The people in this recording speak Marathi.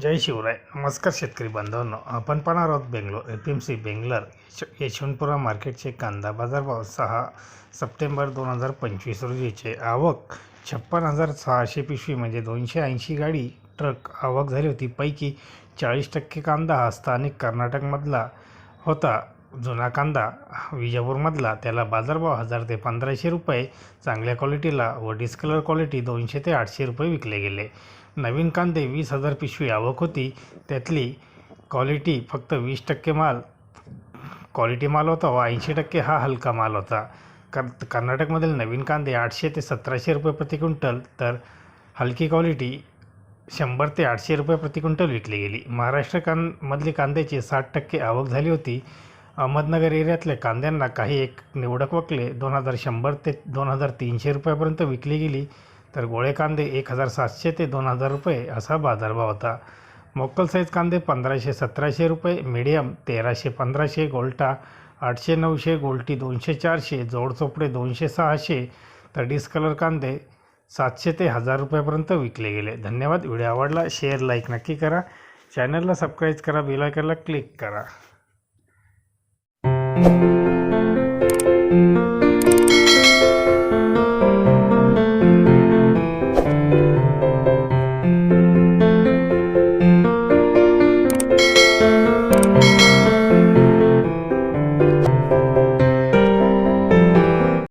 जय शिवराय. नमस्कार शेतकरी बांधवांनो. आपण पाहणार आहोत Bangalore F M C Bangalore यश यशवंतपुरा मार्केटचे कांदा बाजारभाव. सहा सप्टेंबर दोन हजार पंचवीस रोजीचे आवक छप्पन हजार सहाशे पिशवी म्हणजे दोनशे ऐंशी गाडी ट्रक आवक झाली होती. पैकी चाळीस टक्के कांदा हा स्थानिक कर्नाटकमधला होता. जुना कांदा विजापूरमधला त्याला बाजारभाव हजार ते पंधराशे रुपये चांगल्या क्वालिटीला व डिस्कलर क्वालिटी दोनशे ते आठशे रुपये विकले गेले. नवीन कांदे वीस हजार पिशवी आवक होती. त्यातली क्वालिटी फक्त वीस टक्के माल क्वालिटी माल होता व ऐंशी टक्के हा हलका माल होता. कर् कर्नाटकमधील नवीन कांदे आठशे ते सतराशे रुपये प्रति क्विंटल तर हलकी क्वालिटी शंभर ते आठशे रुपये प्रति क्विंटल विकली गेली. महाराष्ट्र कां मधली कांद्याची साठ टक्के आवक झाली होती. अहमदनगर एरियातल्या कांद्यांना काही एक निवडक वकले दोन हजार शंभर ते दोन हजार तीनशे रुपयापर्यंत विकली गेली तर गोळे कांदे एक हजार सातशे ते दोन हजार रुपये असा बाजारभाव होता. मोकल साईज कांदे पंधराशे सतराशे रुपये मीडियम तेराशे पंधराशे गोल्टा आठशे नऊशे गोल्टी दोनशे चारशे जोड चोपडे दोनशे सहाशे तर डिस्कलर कांदे सातशे ते हजार रुपयापर्यंत विकले गेले. धन्यवाद व्हिडिओ आवडला शेअर लाईक नक्की करा. चॅनलला सबस्क्राईब करा बेल क्लिक करा. you.